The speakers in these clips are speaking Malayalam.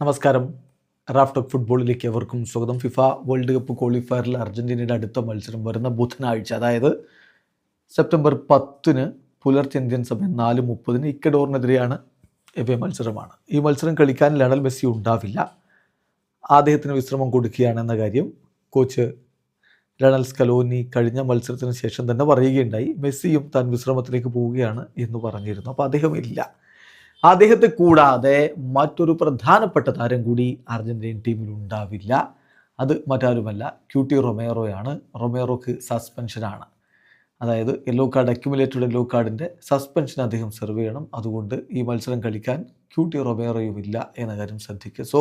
നമസ്കാരം. റാഫ്റ്റ് ഓഫ് ഫുട്ബോളിലേക്ക് എവർക്കും സ്വാഗതം. ഫിഫ വേൾഡ് കപ്പ് ക്വാളിഫയറിൽ അർജന്റീനയുടെ അടുത്ത മത്സരം വരുന്ന ബുധനാഴ്ച അതായത് സെപ്റ്റംബർ പത്തിന് പുലർച്ചെ ഇന്ത്യൻ സമയം നാല് മുപ്പതിന് ഇക്കഡോറിനെതിരെയാണ് എവേ മത്സരമാണ്. ഈ മത്സരം കളിക്കാൻ ലണൽ മെസ്സി ഉണ്ടാവില്ല. അദ്ദേഹത്തിന് വിശ്രമം കൊടുക്കുകയാണെന്ന കാര്യം കോച്ച് ലണൽ സ്കലോനി കഴിഞ്ഞ മത്സരത്തിന് ശേഷം തന്നെ പറയുകയുണ്ടായി. മെസ്സിയും താൻ വിശ്രമത്തിലേക്ക് പോവുകയാണ് എന്ന് പറഞ്ഞിരുന്നു. അപ്പോൾ അദ്ദേഹം ഇല്ല. അദ്ദേഹത്തെ കൂടാതെ മറ്റൊരു പ്രധാനപ്പെട്ട താരം കൂടി അർജന്റീൻ ടീമിൽ ഉണ്ടാവില്ല. അത് മറ്റാരുമല്ല ക്യൂട്ടി റൊമേറോയാണ്. റൊമേറോക്ക് സസ്പെൻഷനാണ് അതായത് യെല്ലോ കാർഡ് അക്യുമുലേറ്റഡ് യെല്ലോ കാർഡിന്റെ സസ്പെൻഷൻ അദ്ദേഹം സെർവ് ചെയ്യണം. അതുകൊണ്ട് ഈ മത്സരം കളിക്കാൻ ക്യൂട്ടി റൊമേറോയും ഇല്ല എന്ന കാര്യം ശ്രദ്ധിക്കുക. സോ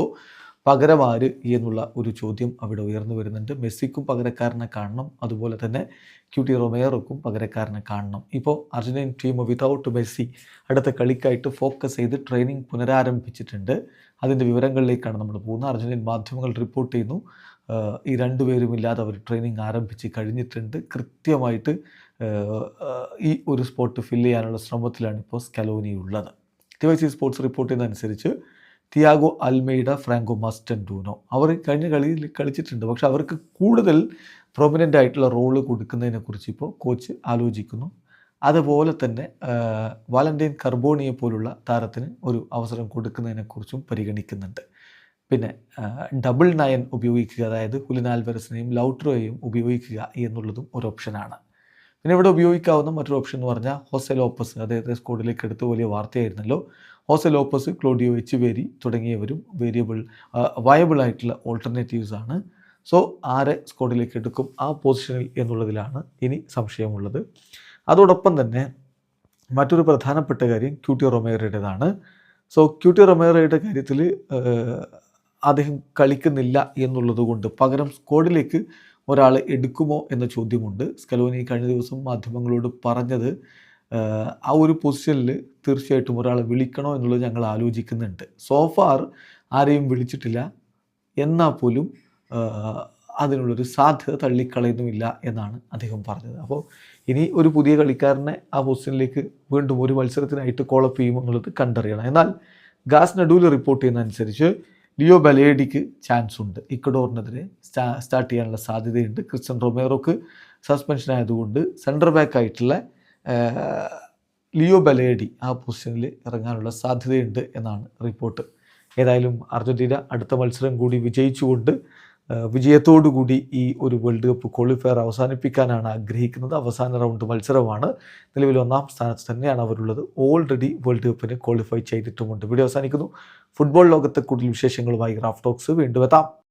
പകരം ആര് എന്നുള്ള ഒരു ചോദ്യം അവിടെ ഉയർന്നു വരുന്നുണ്ട്. മെസ്സിക്കും പകരക്കാരനെ കാണണം. അതുപോലെ തന്നെ ക്യൂട്ടി റൊമേറോക്കും പകരക്കാരനെ കാണണം. ഇപ്പോൾ അർജന്റീൻ ടീം വിതൗട്ട് മെസ്സി അടുത്ത കളിക്കായിട്ട് ഫോക്കസ് ചെയ്ത് ട്രെയിനിങ് പുനരാരംഭിച്ചിട്ടുണ്ട്. അതിന്റെ വിവരങ്ങളിലേക്കാണ് നമ്മൾ പോകുന്നത്. അർജന്റീൻ മാധ്യമങ്ങൾ റിപ്പോർട്ട് ചെയ്യുന്നു. ഈ രണ്ടുപേരും ഇല്ലാതെ അവർ ട്രെയിനിങ് ആരംഭിച്ച് കഴിഞ്ഞിട്ടുണ്ട്. കൃത്യമായിട്ട് ഈ ഒരു സ്പോട്ട് ഫില്ല് ചെയ്യാനുള്ള ശ്രമത്തിലാണ് ഇപ്പോൾ സ്കലോനി ഉള്ളത്. T Y C sports report ചെയ്യുന്നതനുസരിച്ച് Thiago Almada Franco Mastantuono. അവർ കഴിഞ്ഞ കളിയിൽ കളിച്ചിട്ടുണ്ട്. പക്ഷെ അവർക്ക് കൂടുതൽ പ്രൊമിനന്റ് ആയിട്ടുള്ള റോൾ കൊടുക്കുന്നതിനെക്കുറിച്ച് ഇപ്പോൾ കോച്ച് ആലോചിക്കുന്നു. അതുപോലെ തന്നെ വാലന്റൈൻ കർബോണിയെ പോലുള്ള താരത്തിന് ഒരു അവസരം കൊടുക്കുന്നതിനെക്കുറിച്ചും പരിഗണിക്കുന്നുണ്ട്. പിന്നെ ഡബിൾ നയൻ ഉപയോഗിക്കുക അതായത് ഹുലിനാൽവരസിനെയും ലൗട്രോയെയും ഉപയോഗിക്കുക എന്നുള്ളതും ഒരു ഓപ്ഷനാണ് പിന്നെ ഇവിടെ ഉപയോഗിക്കാവുന്ന മറ്റൊരു ഓപ്ഷൻ എന്ന് പറഞ്ഞാൽ ഹോസെ ലോപ്പസ് അദ്ദേഹത്തെ സ്കോഡിലേക്ക് എടുത്ത് വലിയ വാർത്തയായിരുന്നല്ലോ. ഹോസെ ക്ലോഡിയോ എച്ച് എച്ചുവേരി തുടങ്ങിയവരും വേരിയബിൾ വയബിൾ ആയിട്ടുള്ള ഓൾട്ടർനേറ്റീവ്സ് ആണ്. സോ ആരെ സ്കോഡിലേക്ക് എടുക്കും? ആ പൊസിഷനിൽ എന്നുള്ളതിലാണ് ഇനി സംശയമുള്ളത്. അതോടൊപ്പം തന്നെ മറ്റൊരു പ്രധാനപ്പെട്ട കാര്യം ക്യൂട്ടി റൊമേറയുടേതാണ്. സോ ക്യൂട്ടി റൊമേറയുടെ കാര്യത്തിൽ അദ്ദേഹം കളിക്കുന്നില്ല എന്നുള്ളതുകൊണ്ട് പകരം സ്കോഡിലേക്ക് ഒരാൾ എടുക്കുമോ എന്ന ചോദ്യമുണ്ട്. സ്കലോനി കഴിഞ്ഞ ദിവസം മാധ്യമങ്ങളോട് പറഞ്ഞത് ആ ഒരു പൊസിഷനിൽ തീർച്ചയായിട്ടും ഒരാളെ വിളിക്കണോ എന്നുള്ളത് ഞങ്ങൾ ആലോചിക്കുന്നുണ്ട്. സോഫാർ ആരെയും വിളിച്ചിട്ടില്ല. എന്നാൽ പോലും അതിനുള്ളൊരു സാധ്യത തള്ളിക്കളയുന്നുമില്ല എന്നാണ് അദ്ദേഹം പറഞ്ഞത്. അപ്പോൾ ഇനി ഒരു പുതിയ കളിക്കാരനെ ആ പൊസിഷനിലേക്ക് വീണ്ടും ഒരു മത്സരത്തിനായിട്ട് കോളപ്പ് ചെയ്യുമോ എന്നുള്ളത് കണ്ടറിയണം. എന്നാൽ ഗാസ് നഡൂൽ റിപ്പോർട്ട് ചെയ്യുന്ന അനുസരിച്ച് ലിയോ ബലേഡിക്ക് ചാൻസ് ഉണ്ട്. ഇക്കഡോറിനെതിരെ സ്റ്റാ സ്റ്റാർട്ട് ചെയ്യാനുള്ള സാധ്യതയുണ്ട്. ക്രിസ്ത്യൻ റൊമേറോക്ക് സസ്പെൻഷൻ ആയതുകൊണ്ട് സെന്റർ ബാക്ക് ആയിട്ടുള്ള ലിയോ ബലേഡി ആ പൊസിഷനിൽ ഇറങ്ങാനുള്ള സാധ്യതയുണ്ട് എന്നാണ് റിപ്പോർട്ട്. ഏതായാലും അർജന്റീന അടുത്ത മത്സരം കൂടി വിജയിച്ചുകൊണ്ട് വിജയത്തോടുകൂടി വിജയത്തോടു കൂടി ഈ ഒരു വേൾഡ് കപ്പ് ക്വാളിഫയർ അവസാനിപ്പിക്കാനാണ് ആഗ്രഹിക്കുന്നത്. അവസാന റൗണ്ട് മത്സരമാണ്. നിലവിൽ ഒന്നാം സ്ഥാനത്ത് തന്നെയാണ് അവരുള്ളത്. ഓൾറെഡി വേൾഡ് കപ്പിന് ക്വാളിഫൈ ചെയ്തിട്ടുമുണ്ട്. വീഡിയോ അവസാനിക്കുന്നു. ഫുട്ബോൾ ലോകത്തെ കൂടുതൽ വിശേഷങ്ങളുമായി ഗ്രാഫ് ടോക്സ് വീണ്ടും എത്താം.